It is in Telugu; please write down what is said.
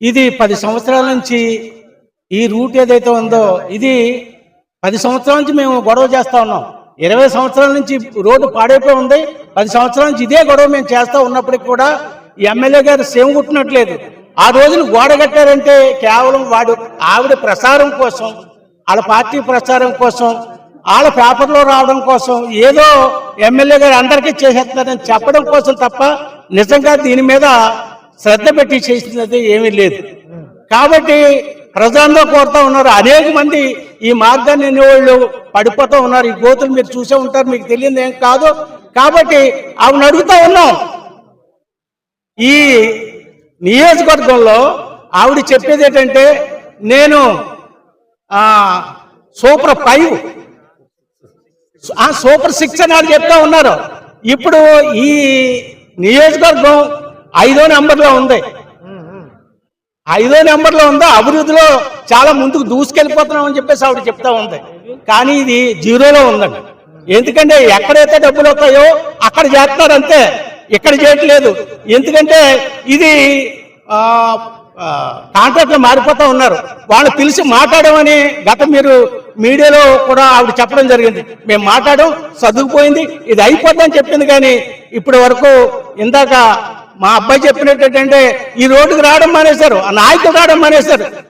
ఇది పది సంవత్సరాల నుంచి ఈ రూట్ ఏదైతే ఉందో ఇది పది సంవత్సరాల నుంచి మేము గొడవ చేస్తా ఉన్నాం. ఇరవై సంవత్సరాల నుంచి రోడ్డు పాడైపోయి ఉంది. పది సంవత్సరాల నుంచి ఇదే గొడవ మేము చేస్తూ ఉన్నప్పటికీ కూడా ఎమ్మెల్యే గారు సేవ కుట్టినట్లేదు. ఆ రోజున గోడ కట్టారంటే కేవలం వాడు ఆవిడ ప్రసారం కోసం వాళ్ళ పార్టీ ప్రచారం కోసం వాళ్ళ పేపర్లో రావడం కోసం ఏదో ఎమ్మెల్యే గారు అందరికీ చేసేస్తున్నారని చెప్పడం కోసం తప్ప నిజంగా దీని మీద శ్రద్ధ పెట్టి చేసినది ఏమీ లేదు. కాబట్టి ప్రజల్లో కోరుతా ఉన్నారు. అనేక మంది ఈ మార్గాన్ని వాళ్ళు పడిపోతూ ఉన్నారు. ఈ గోతులు మీరు చూసే ఉంటారు మీకు తెలియదు ఏం కాదు. కాబట్టి ఆవిడ అడుగుతా ఉన్నాం. ఈ నియోజకవర్గంలో ఆవిడ చెప్పేది ఏంటంటే నేను సూపర్ ఫైవ్ ఆ సూపర్ సిక్స్ అని వాళ్ళు చెప్తా ఉన్నారు. ఇప్పుడు ఈ నియోజకవర్గం ఐదో నెంబర్లో ఉంది. ఐదో నెంబర్లో ఉందో అభివృద్ధిలో చాలా ముందుకు దూసుకెళ్ళిపోతున్నామని చెప్పేసి ఆవిడ చెప్తా ఉంది. కానీ ఇది జీరోలో ఉందండి. ఎందుకంటే ఎక్కడైతే డబ్బులు వస్తాయో అక్కడ చేస్తున్నారు ఇక్కడ చేయట్లేదు. ఎందుకంటే ఇది ఆ, కాంట్రాక్ట్లు మారిపోతా ఉన్నారు. వాళ్ళు పిలిచి మాట్లాడమని గత మీరు మీడియాలో కూడా ఆవిడ చెప్పడం జరిగింది. మేము మాట్లాడడం చదువుకుపోయింది. ఇది అయిపోద్దని చెప్పింది కానీ ఇప్పటి వరకు ఇందాక మా అబ్బాయి చెప్పినట్టు ఏంటంటే ఈ రోడ్డుకు రావడం మానేశారు ఆ నాయకులు రావడం మానేశారు.